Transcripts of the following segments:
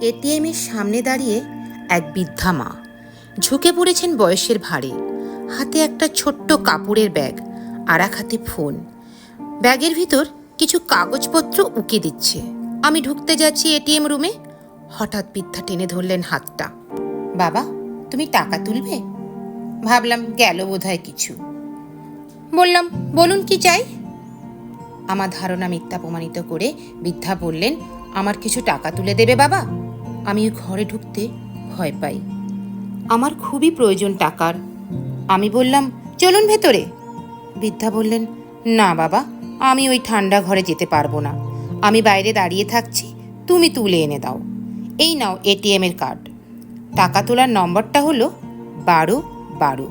এটিএমের সামনে দাঁড়িয়ে এক বৃদ্ধা মা ঝুঁকে পড়েছেন বয়সের ভারে হাতে একটা ছোট্ট কাপড়ের ব্যাগ আর এক হাতে ফোন। ব্যাগের ভিতর কিছু কাগজপত্র উকে দিচ্ছে। আমি ঢুকতে যাচ্ছি এটিএম রুমে। হঠাৎ বৃদ্ধা টেনে ধরলেন হাতটা। বাবা, তুমি টাকা তুলবে? ভাবলাম গেল বোধহয় কিছু। বললাম, বলুন কি চাই? আমার ধারণা মিথ্যা প্রমাণিত করে বৃদ্ধা বললেন, আমার কিছু টাকা তুলে দেবে বাবা? আমি ঘরে ঢুকতে ভয় পাই। আমার খুবই প্রয়োজন টাকার। আমি বললাম, চলুন ভেতরে। বৃদ্ধা বললেন, না বাবা, আমি ওই ঠান্ডা ঘরে যেতে পারব না। আমি বাইরে দাঁড়িয়ে থাকছি, তুমি তুলে এনে দাও। এই নাও এটিএম এর কার্ড। টাকা তোলার নম্বরটা হলো বারো বারো।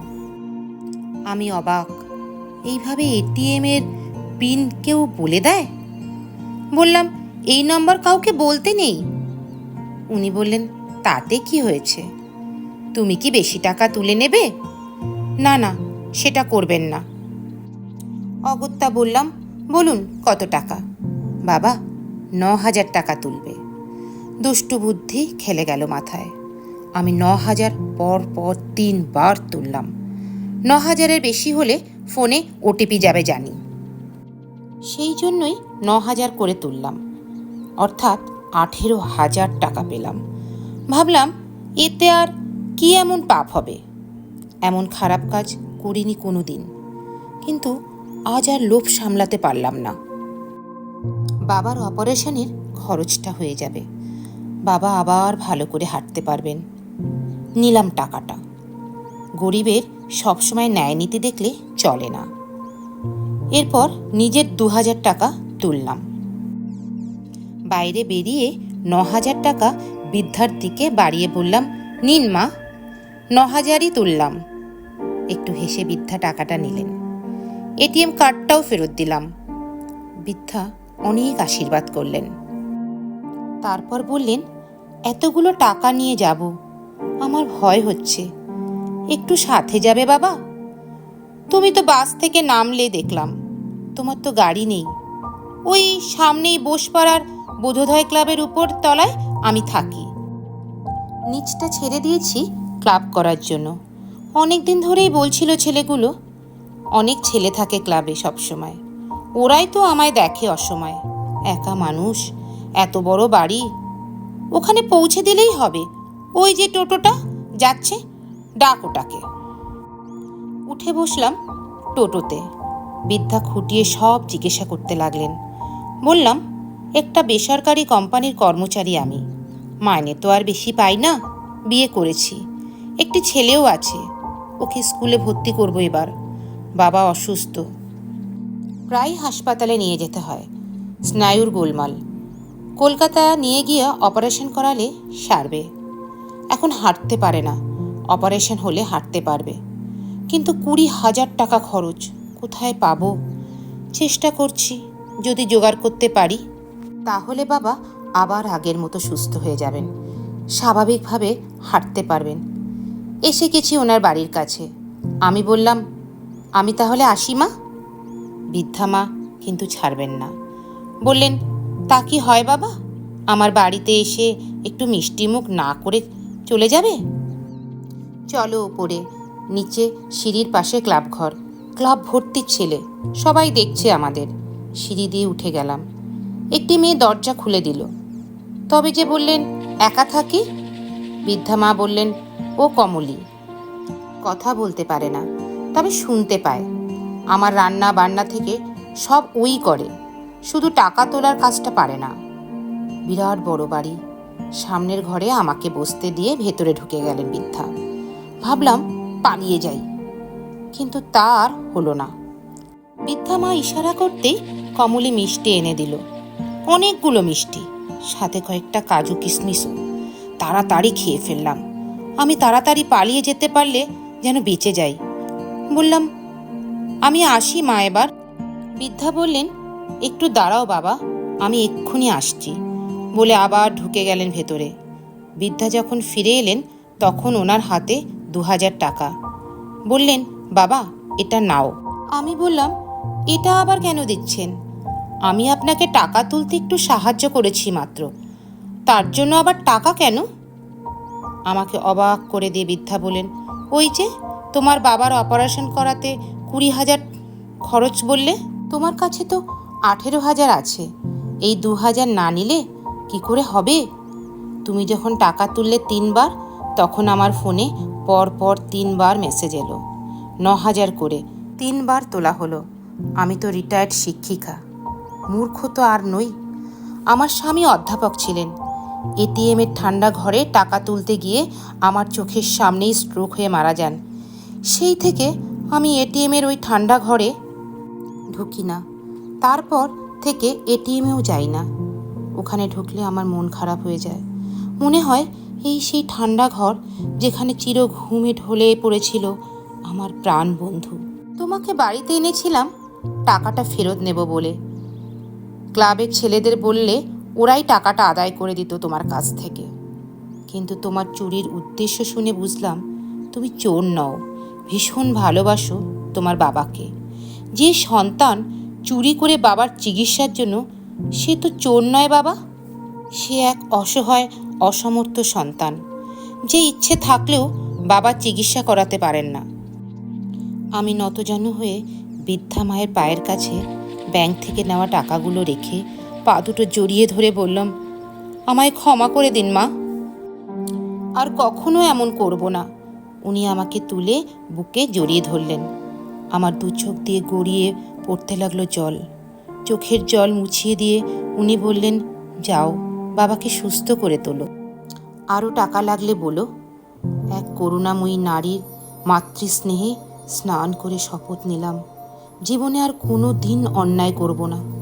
আমি অবাক, এইভাবে এটিএম এর পিন কেউ বলে দেয়? বললাম, এই নম্বর কাউকে বলতে নেই। উনি বললেন, তাতে কি হয়েছে? তুমি কি বেশি টাকা তুলে নেবে? না না, সেটা করবেন না। অগত্যা বললাম, বলুন, কত টাকা? বাবা ন হাজার টাকা তুলবে। দুষ্টু বুদ্ধি খেলে গেল মাথায়। আমি ন হাজার পর পর তিনবার তুললাম। ন হাজারের বেশি হলে ফোনে ওটিপি যাবে জানি। সেই জন্যই ন হাজার করে তুললাম। অর্থাৎ আঠেরো হাজার টাকা পেলাম। ভাবলাম, এতে আর কি এমন পাপ হবে? এমন খারাপ কাজ করিনি কোনো দিন কিন্তু আজ আর লোভ সামলাতে পারলাম না। বাবার অপারেশনের খরচটা হয়ে যাবে। বাবা আবার ভালো করে হাঁটতে পারবেন। নিলাম টাকাটা। গরিবের সবসময় ন্যায় নীতি দেখলে চলে না। এরপর নিজের দু হাজার টাকা তুললাম। বাইরে বেরিয়ে ন হাজার টাকা বৃদ্ধার দিকে বাড়িয়ে বললাম, নিন মা। ন হাজারই তুললাম। একটু হেসে বৃদ্ধা টাকাটা নিলেন। এটিএম কার্ডটাও ফেরত দিলাম। বৃদ্ধা অনেক আশীর্বাদ করলেন। তারপর বললেন, এতগুলো টাকা নিয়ে যাব। আমার ভয় হচ্ছে। একটু সাথে যাবে বাবা? তুমি তো বাস থেকে নামলে দেখলাম। তোমার তো গাড়ি নেই। ওই সামনেই বোসপাড়ার বোধোদয় ক্লাবের উপর তলায় আমি থাকি। নিচটা ছেড়ে দিয়েছি ক্লাব করার জন্য। অনেক দিন ধরেই বলছিল ছেলেগুলো, অনেক ছেলে থাকে ক্লাবে সবসময়। ওরাই তো আমায় দেখে অসময়। একা মানুষ, এত বড় বাড়ি। ওখানে পৌঁছে দিলেই হবে। ওই যে টোটোটা যাচ্ছে, ডাক ওটাকে। উঠে বসলাম টোটোতে। বৃদ্ধা খুঁটিয়ে সব জিজ্ঞাসা করতে লাগলেন। বললাম একটা বেসরকারি কোম্পানির কর্মচারী আমি। মাইনে তো আর বেশি পাই না। বিয়ে করেছি। একটি ছেলেও আছে। ওকে স্কুলে ভর্তি করব এবার। বাবা অসুস্থ। প্রায় হাসপাতালে নিয়ে যেতে হয়। স্নায়ুর গোলমাল। কলকাতা নিয়ে গিয়ে অপারেশন করালে সারবে। এখন হাঁটতে পারে না। অপারেশন হলে হাঁটতে পারবে। কিন্তু কুড়ি হাজার টাকা খরচ। কোথায় পাবো? চেষ্টা করছি। যদি জোগাড় করতে পারি। তাহলে বাবা আবার আগের মতো সুস্থ হয়ে যাবেন। স্বাভাবিকভাবে হাঁটতে পারবেন। এসে গেছি ওনার বাড়ির কাছে। আমি বললাম, আমি তাহলে আসি মা? বৃদ্ধা মা, কিন্তু ছাড়বেন না। বললেন, তা কি হয় বাবা? আমার বাড়িতে এসে একটু মিষ্টি মুখ না করে চলে যাবে? চলো ওপরে, নিচে সিঁড়ির পাশে ক্লাব ঘর ক্লাব ভর্তি ছেলে, সবাই দেখছে আমাদের। সিঁড়ি দিয়ে উঠে গেলাম। একটি মেয়ে দরজা খুলে দিল। তবে যে বললেন, একা থাকি? বৃদ্ধা মা বললেন, ও কমলি। কথা বলতে পারে না, তবে শুনতে পায়। আমার রান্না বান্না থেকে সব ওই করে, শুধু টাকা তোলার কাজটা পারে না। বিরাট বড় বাড়ি, সামনের ঘরে আমাকে বসতে দিয়ে ভেতরে ঢুকে গেলেন বৃদ্ধা। ভাবলাম, পালিয়ে যাই, কিন্তু তার হলো না। বৃদ্ধা মা ইশারা করতেই কমলি মিষ্টি এনে দিল। অনেকগুলো মিষ্টি, সাথে কয়েকটা কাজু কিশমিশও। তাড়াতাড়ি খেয়ে ফেললাম। আমি তাড়াতাড়ি পালিয়ে যেতে পারলে যেন বেঁচে যাই। বললাম, আমি আসি মা এবার। বৃদ্ধা বললেন, একটু দাঁড়াও বাবা, আমি এক্ষুনি আসছি। বলে আবার ঢুকে গেলেন ভেতরে। বৃদ্ধা যখন ফিরে এলেন, তখন ওনার হাতে দু হাজার টাকা। বললেন, বাবা, এটা নাও। আমি বললাম, এটা আবার কেন দিচ্ছেন? আমি আপনাকে টাকা তুলতে একটু সাহায্য করেছি মাত্র। তার জন্য আবার টাকা কেন? আমাকে অবাক করে দিয়ে বৃদ্ধা বলেন ওই যে তোমার বাবার অপারেশন করাতে কুড়ি হাজার খরচ বললে? তোমার কাছে তো আঠেরো হাজার আছে। এই দু হাজার না নিলে কি করে হবে? তুমি যখন টাকা তুললে তিনবার, তখন আমার ফোনে পর পর তিনবার মেসেজ এলো। ন হাজার করে তিনবার তোলা হলো। আমি তো রিটায়ার্ড শিক্ষিকা। মূর্খ তো আর নই। আমার স্বামী অধ্যাপক ছিলেন। এটিএমের ঠান্ডা ঘরে টাকা তুলতে গিয়ে আমার চোখের সামনেই স্ট্রোক হয়ে মারা যান। সেই থেকে আমি এটিএমের ওই ঠান্ডা ঘরে ঢুকি না। তারপর থেকে এটিএমেও যাই না। ওখানে ঢুকলে আমার মন খারাপ হয়ে যায়। মনে হয় এই সেই ঠান্ডা ঘর যেখানে চির ঘুমে ঢলে পড়েছিল আমার প্রাণ বন্ধু তোমাকে বাড়িতে এনেছিলাম, টাকাটা ফেরত নেব বলে। ক্লাবের ছেলেদের বললে, ওরাই টাকাটা আদায় করে দিত তোমার কাছ থেকে। কিন্তু তোমার চুরির উদ্দেশ্য শুনে বুঝলাম, তুমি চোর নও, ভীষণ ভালোবাসো তোমার বাবাকে। যে সন্তান চুরি করে বাবার চিকিৎসার জন্য, সে তো চোর নয় বাবা। সে এক অসহায়, অসমর্থ সন্তান, যে ইচ্ছে থাকলেও বাবা চিকিৎসা করাতে পারেন না। আমি নতজানু হয়ে বৃদ্ধা মায়ের পায়ের কাছে ব্যাংক থেকে নেওয়া টাকাগুলো রেখে পা দুটো জড়িয়ে ধরে বললাম, আমায় ক্ষমা করে দিন মা। আর কখনো এমন করব না। উনি আমাকে তুলে বুকে জড়িয়ে ধরলেন। আমার দু চোখ দিয়ে গড়িয়ে পড়তে লাগল জল। চোখের জল মুছিয়ে দিয়ে উনি বললেন, যাও, বাবাকে সুস্থ করে তোলো। আরও টাকা লাগলে বলো। এক করুণাময়ী নারীর মাতৃস্নেহে স্নান করে শপথ নিলাম। জীবনে আর কোনো দিন অন্যায় করব না।